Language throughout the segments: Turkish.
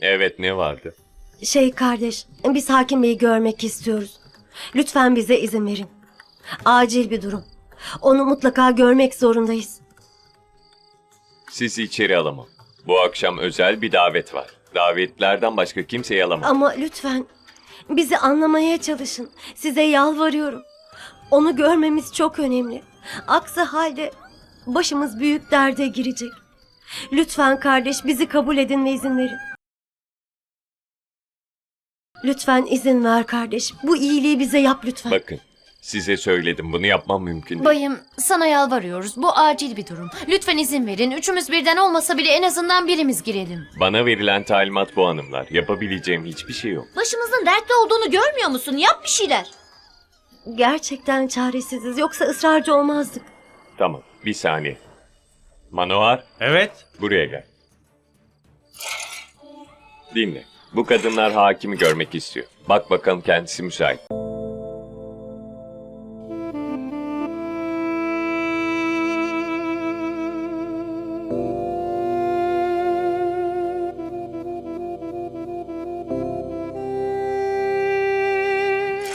Evet ne vardı? Şey kardeş, biz hakim beyi görmek istiyoruz. Lütfen bize izin verin. Acil bir durum. Onu mutlaka görmek zorundayız. Sizi içeri alamam. Bu akşam özel bir davet var. Davetlerden başka kimseyi alamam. Ama lütfen bizi anlamaya çalışın. Size yalvarıyorum. Onu görmemiz çok önemli. Aksi halde başımız büyük derde girecek. Lütfen kardeş bizi kabul edin ve izin verin. Lütfen izin ver kardeş. Bu iyiliği bize yap lütfen. Bakın size söyledim bunu yapmam mümkün değil. Bayım sana yalvarıyoruz. Bu acil bir durum. Lütfen izin verin. Üçümüz birden olmasa bile en azından birimiz girelim. Bana verilen talimat bu hanımlar. Yapabileceğim hiçbir şey yok. Başımızın dertte olduğunu görmüyor musun? Yap bir şeyler. Gerçekten çaresiziz. Yoksa ısrarcı olmazdık. Tamam bir saniye. Manohar Evet. buraya gel. Dinle. Bu kadınlar hakimi görmek istiyor. Bak bakalım kendisi müsait.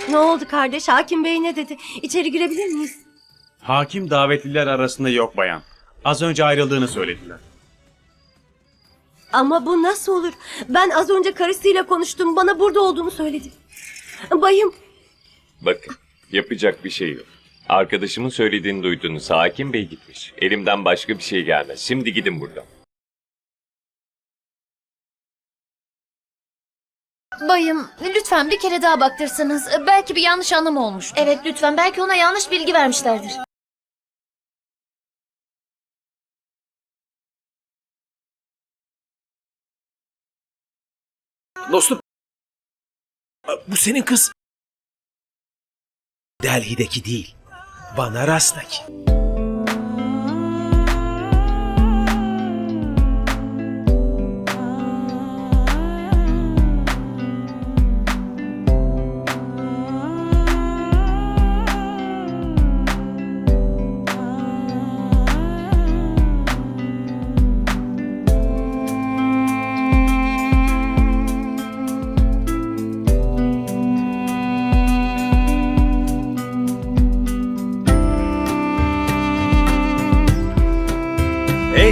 Ne oldu kardeş? Hakim Bey ne dedi? İçeri girebilir miyiz? Hakim davetliler arasında yok bayan. Az önce ayrıldığını söylediler. Ama bu nasıl olur? Ben az önce karısıyla konuştum. Bana burada olduğunu söyledi. Bayım, Bakın yapacak bir şey yok. Arkadaşımın söylediğini duydunuz. Hakim Bey gitmiş. Elimden başka bir şey gelmez. Şimdi gidin buradan. Bayım lütfen bir kere daha baktırsanız. Belki bir yanlış anlam olmuş. Evet lütfen belki ona yanlış bilgi vermişlerdir. Dostum. Bu senin kız. Delhi'deki değil. Banaras'taki. Hey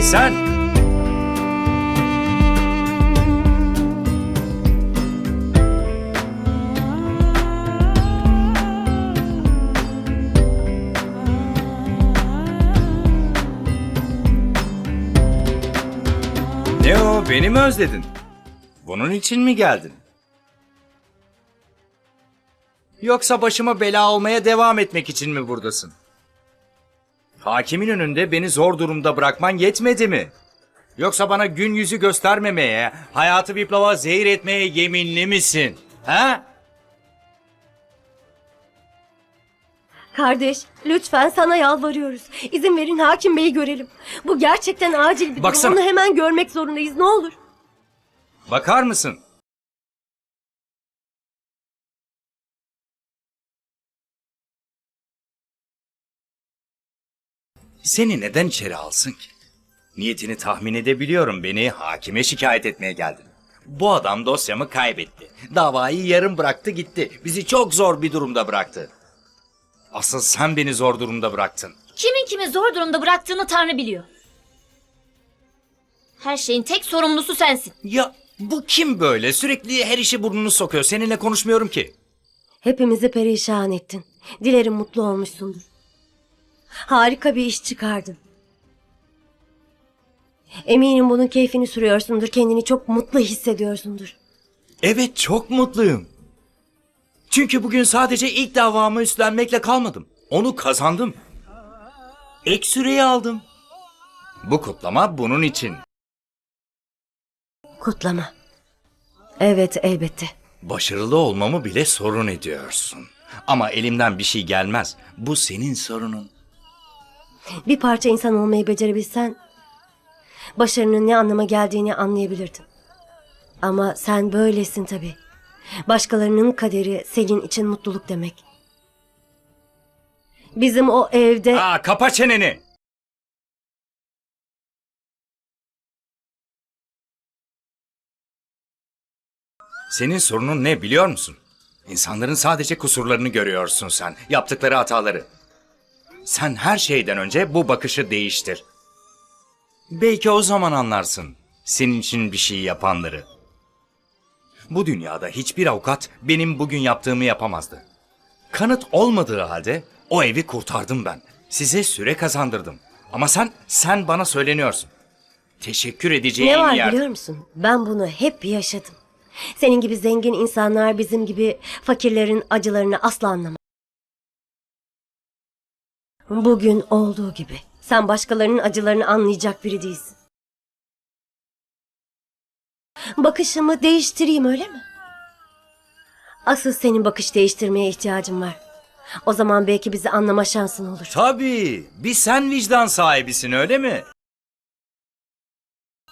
sen! Ne o beni mi özledin? Bunun için mi geldin? Yoksa başıma bela olmaya devam etmek için mi buradasın? Hakimin önünde beni zor durumda bırakman yetmedi mi? Yoksa bana gün yüzü göstermemeye, hayatı Viplav'a zehir etmeye yeminli misin? Ha? kardeş lütfen sana yalvarıyoruz. İzin verin Hakim Bey'i görelim. Bu gerçekten acil bir durum. Baksana. Onu hemen görmek zorundayız. Ne olur. Bakar mısın? Seni neden içeri alsın ki? Niyetini tahmin edebiliyorum. Beni hakime şikayet etmeye geldin. Bu adam dosyamı kaybetti. Davayı yarım bıraktı gitti. Bizi çok zor bir durumda bıraktı. Asıl sen beni zor durumda bıraktın. Kimin kimi zor durumda bıraktığını Tanrı biliyor. Her şeyin tek sorumlusu sensin. Ya bu kim böyle? Sürekli her işi burnunu sokuyor. Seninle konuşmuyorum ki. Hepimizi perişan ettin. Dilerim mutlu olmuşsundur. Harika bir iş çıkardın. Eminim bunun keyfini sürüyorsundur. Kendini çok mutlu hissediyorsundur. Evet çok mutluyum. Çünkü bugün sadece ilk davamı üstlenmekle kalmadım. Onu kazandım. Ek süreyi aldım. Bu kutlama bunun için. Kutlama. Evet elbette. Başarılı olmamı bile sorun ediyorsun. Ama elimden bir şey gelmez. Bu senin sorunun. Bir parça insan olmayı becerebilsen başarının ne anlama geldiğini anlayabilirdin. Ama sen böylesin tabii. Başkalarının kaderi senin için mutluluk demek. Bizim o evde... Aa kapa çeneni. Senin sorunun ne biliyor musun? İnsanların sadece kusurlarını görüyorsun sen, yaptıkları hataları. Sen her şeyden önce bu bakışı değiştir. Belki o zaman anlarsın senin için bir şey yapanları. Bu dünyada hiçbir avukat benim bugün yaptığımı yapamazdı. Kanıt olmadığı halde o evi kurtardım ben. Size süre kazandırdım. Ama sen, sen bana söyleniyorsun. Teşekkür edeceğin Ne var yer... biliyor musun? Ben bunu hep yaşadım. Senin gibi zengin insanlar bizim gibi fakirlerin acılarını asla anlamaz. Bugün olduğu gibi. Sen başkalarının acılarını anlayacak biri değilsin. Bakışımı değiştireyim öyle mi? Asıl senin bakış değiştirmeye ihtiyacın var. O zaman belki bizi anlama şansın olur. Tabii. Bir sen vicdan sahibisin öyle mi?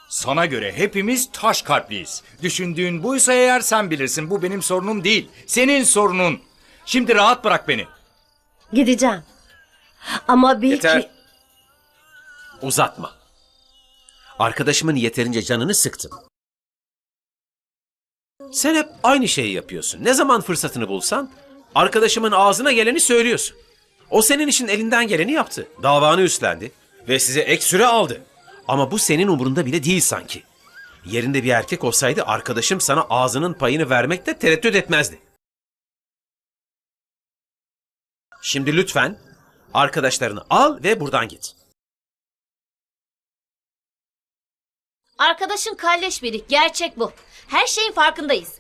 Sana göre hepimiz taş kalpliyiz. Düşündüğün buysa eğer sen bilirsin. Bu benim sorunum değil. Senin sorunun. Şimdi rahat bırak beni. Gideceğim. Ama bil Yeter. Uzatma. Arkadaşımın yeterince canını sıktın. Sen hep aynı şeyi yapıyorsun. Ne zaman fırsatını bulsan arkadaşımın ağzına geleni söylüyorsun. O senin için elinden geleni yaptı. Davanı üstlendi ve size ek süre aldı. Ama bu senin umurunda bile değil sanki. Yerinde bir erkek olsaydı arkadaşım sana ağzının payını vermekte tereddüt etmezdi. Şimdi lütfen arkadaşlarını al ve buradan git. Arkadaşın kalleş biri. Gerçek bu. Her şeyin farkındayız.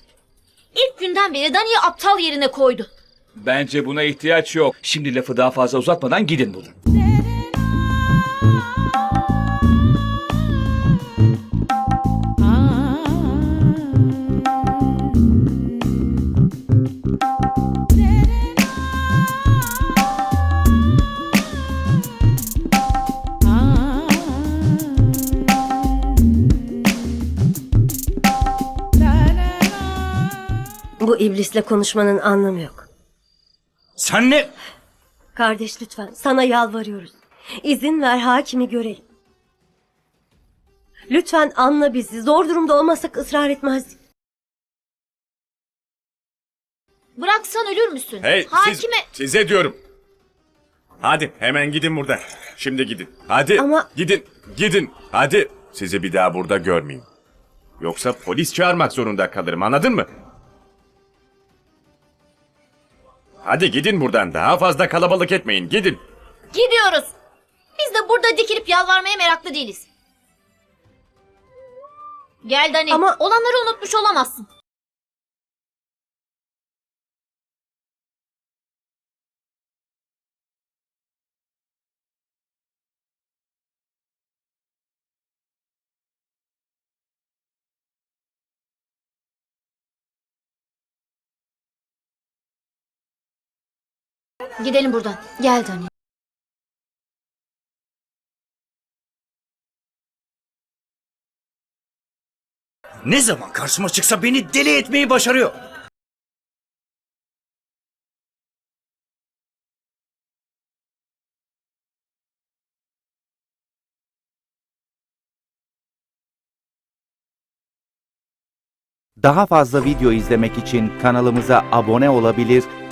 İlk günden beri Dani'yi aptal yerine koydu. Bence buna ihtiyaç yok. Şimdi lafı daha fazla uzatmadan gidin buradan. Bu iblisle konuşmanın anlamı yok. Sen ne? Kardeş lütfen sana yalvarıyoruz. İzin ver hakimi görelim. Lütfen anla bizi. Zor durumda olmasak ısrar etmezdik. Bıraksan ölür müsün? Hey Hakime... siz, size diyorum. Hadi hemen gidin buradan. Şimdi gidin. Hadi Ama- gidin gidin. Hadi sizi bir daha burada görmeyeyim. Yoksa polis çağırmak zorunda kalırım anladın mı? Hadi gidin buradan daha fazla kalabalık etmeyin gidin. Gidiyoruz. Biz de burada dikilip yalvarmaya meraklı değiliz. Gel Dani. Ama- Olanları unutmuş olamazsın. Gidelim buradan. Gel Dani. Ne zaman karşıma çıksa beni deli etmeyi başarıyor. Daha fazla video izlemek için kanalımıza abone olabilir,